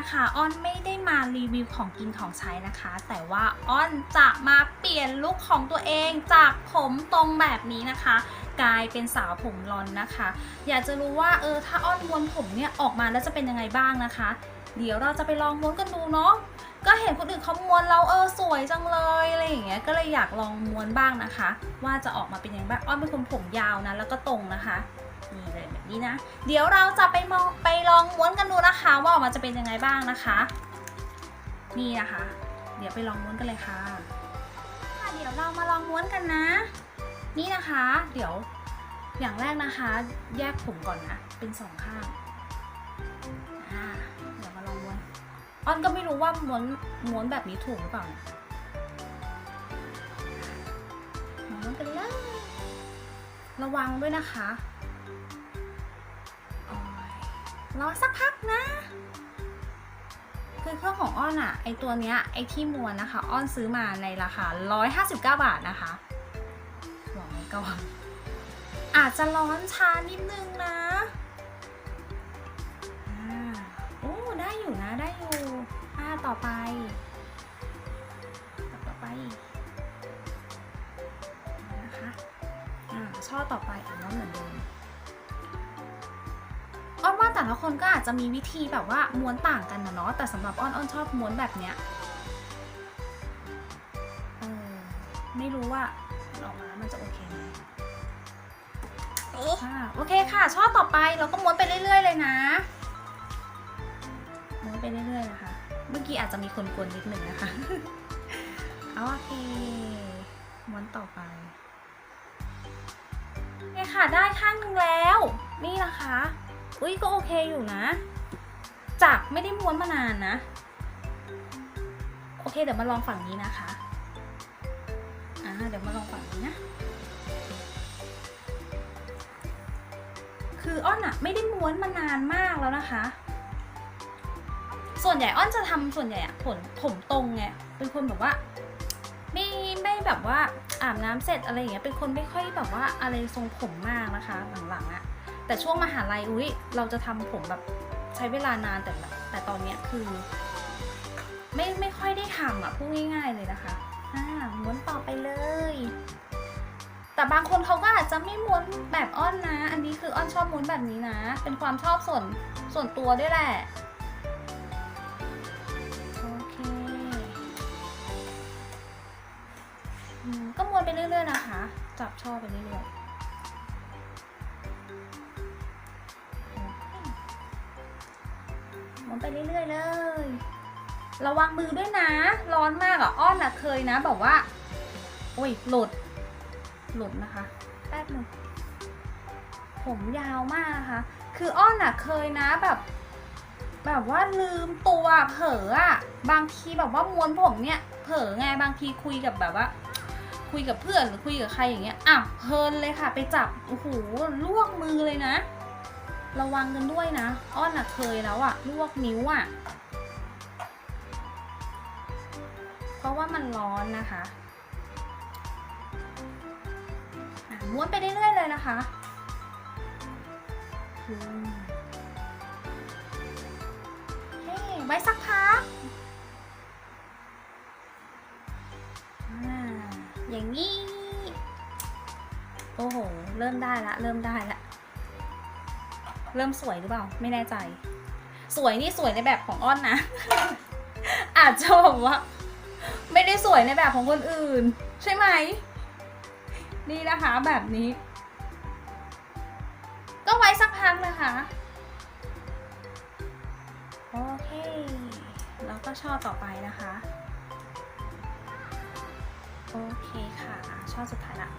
นะคะอ้อนไม่ได้มารีวิวของกินของใช้นะคะ แต่ว่าอ้อนจะมาเปลี่ยนลุคของตัวเองจากผมตรงแบบนี้นะคะ กลายเป็นสาวผมรอนนะคะ อยากจะรู้ว่าเออถ้าอ้อนม้วนผมเนี่ยออกมาแล้วจะเป็นยังไงบ้างนะคะ เดี๋ยวเราจะไปลองม้วนกันดูเนาะก็เห็นคนอื่นเขาม้วนแล้วเออสวยจังเลยอะไรอย่างเงี้ยก็เลยอยากลองม้วนบ้างนะคะ ว่าจะออกมาเป็นยังไงบ้างอ้อนเป็นคนผมยาวนะแล้วก็ตรงนะคะ นี่เลยแบบนี้นะ เดี๋ยวเราจะไปมองไปลองม้วนกันดูนะคะ ว่าออกมาจะเป็นยังไงบ้างนะคะ นี่นะคะ เดี๋ยวไปลองม้วนกันเลยค่ะค่ะ เดี๋ยวเรามาลองม้วนกันนะ นี่นะคะ เดี๋ยวอย่างแรกนะคะ แยกผมก่อนนะเป็นสองข้างเดี๋ยวมาลองม้วนอ้อนก็ไม่รู้ว่าม้วนม้วนแบบนี้ถูกหรือเปล่าม้วนกันเลยระวังด้วยนะคะ รอสักพักนะ คือเครื่องของอ้อนอะไอตัวเนี้ยไอที่มวนนะคะ อ้อนซื้อมาในราคา 159 บาทนะคะบอกไว้ก่อนอาจจะร้อนช้านิดนึงนะโอ้ได้อยู่นะได้อยู่อ่าต่อไป ต่อไปนะคะอ่าช่อต่อไปอ่านว่าเหมือนเดิมอ้อน แต่ละคนก็อาจจะมีวิธีแบบว่าม้วนต่างกันนะเนาะแต่สำหรับอ้อนอ้อนชอบม้วนแบบเนี้ยเออไม่รู้ว่าออกมาแล้วมันจะโอเคไหมค่ะโอเคค่ะ ช่อต่อไปเราก็ม้วนไปเรื่อย ๆ เลยนะม้วนไปเรื่อยๆนะคะ เมื่อกี้อาจจะมีคนกวนนิดหนึ่งนะคะเอาโอเคม้วนต่อไปเนี่ยค่ะได้ข้างหนึงแล้ว นี่นะคะ อุ้ยก็โอเคอยู่นะ จากไม่ได้ม้วนมานานนะ โอเคเดี๋ยวมาลองฝั่งนี้นะคะอ่าเดี๋ยวมาลองฝั่งนี้นะ คืออ้อนอะไม่ได้ม้วนมานานมากแล้วนะคะ ส่วนใหญ่อ้อนจะทำส่วนใหญ่อะผมผมตรงไงเป็นคนแบบว่าไม่ไม่แบบว่าอาบน้ำเสร็จอะไรอย่างเงี้ยเป็นคนไม่ค่อยแบบว่าอะไรทรงผมมากนะคะหลังๆอะ แต่ช่วงมหาลัยอุ้ยเราจะทำผมแบบใช้เวลานานแต่แบบแต่ตอนเนี้ยคือ ไม่ไม่ค่อยได้ทำอะพูดง่าย ๆเลยนะคะอ่าม้วนต่อไปเลย แต่บางคนเขาก็อาจจะไม่ม้วนแบบอ้อนนะ อันนี้คืออ้อนชอบม้วนแบบนี้นะ เป็นความชอบส่วนส่วนตัวด้วยแหละโอเคอก็ม้วนไปเรื่อยๆนะคะ จับช่อไปเรื่อยๆ ม้วนไปเรื่อยๆเลย ระวังมือด้วยนะ ร้อนมากอะ อ้อนอะเคยนะแบบว่า โอ้ยหลุด หลุดนะคะ แป๊บหนึ่งผมยาวมากนะคะ คืออ้อนอะเคยนะแบบ แบบว่าลืมตัวเผลออะบางทีแบบว่าม้วนผมเนี่ย เผลอไงบางทีคุยกับแบบว่าคุยกับเพื่อนหรือคุยกับใครอย่างเงี้ย อ้าวเพลินเลยค่ะ ไปจับ โอ้โหลวกมือเลยนะ ระวังกันด้วยนะ อ้อนอะเคยแล้วอะลวกนิ้วอะเพราะว่ามันร้อนนะคะม้วนไปเรื่อยๆเลยนะคะอืมโอเคไว้สักพักอย่างนี้ โอ้โห เริ่มได้ละ เริ่มได้ละ เริ่มสวยหรือเปล่า ไม่แน่ใจ สวยนี่สวยในแบบของอ้อนนะ อาจจะแบบว่า ไม่ได้สวยในแบบของคนอื่น ใช่ไหม นี่นะคะแบบนี้ ก็ไว้สักพักนะคะโอเคแล้วก็ช่อต่อไปนะคะ โอเคค่ะอะช่อสุดท้ายละ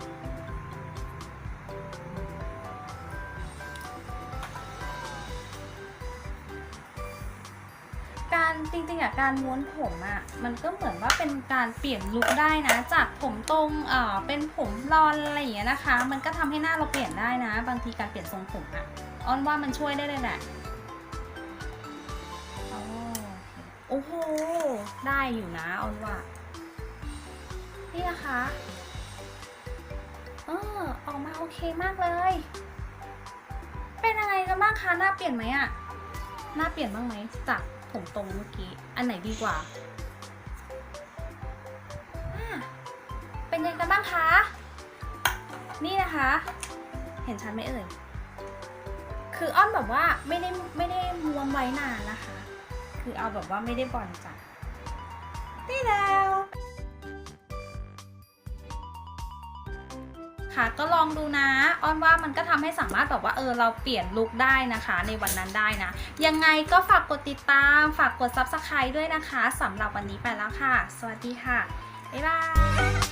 จริงๆอะการม้วนผมอะมันก็เหมือนว่าเป็นการเปลี่ยนลุคได้นะ จากผมตรงเอ่อเป็นผมรอนอะไรอย่างเงี้ยนะคะ มันก็ทำให้หน้าเราเปลี่ยนได้นะ บางทีการเปลี่ยนทรงผมอะอ้อนว่ามันช่วยได้เลยแหละโอเคโอ้โห ได้อยู่นะอ้อนว่า นี่นะคะเออออกมาโอเคมากเลย เป็นอะไรกันบ้างคะหน้าเปลี่ยนไหมอะหน้าเปลี่ยนบ้างไหมจาก ผมตรงเมื่อกี้ อันไหนดีกว่า เป็นยังไงกันบ้างคะ นี่นะคะ เห็นชัดไหมเอ่ย คืออ้อนแบบว่าไม่ได้ไม่ได้ม้วนไว้นานนะคะ คือเอาแบบว่าไม่ได้บอลจัดนี่แล้ว ค่ะก็ลองดูนะ อ้อนว่ามันก็ทำให้สามารถแบบว่าเออเราเปลี่ยนลุคได้นะคะ ในวันนั้นได้นะ ยังไงก็ฝากกดติดตาม ฝากกดซับสไคร b e ด้วยนะคะสำหรับวันนี้ไปแล้วค่ะ สวัสดีค่ะ บ๊ายบาย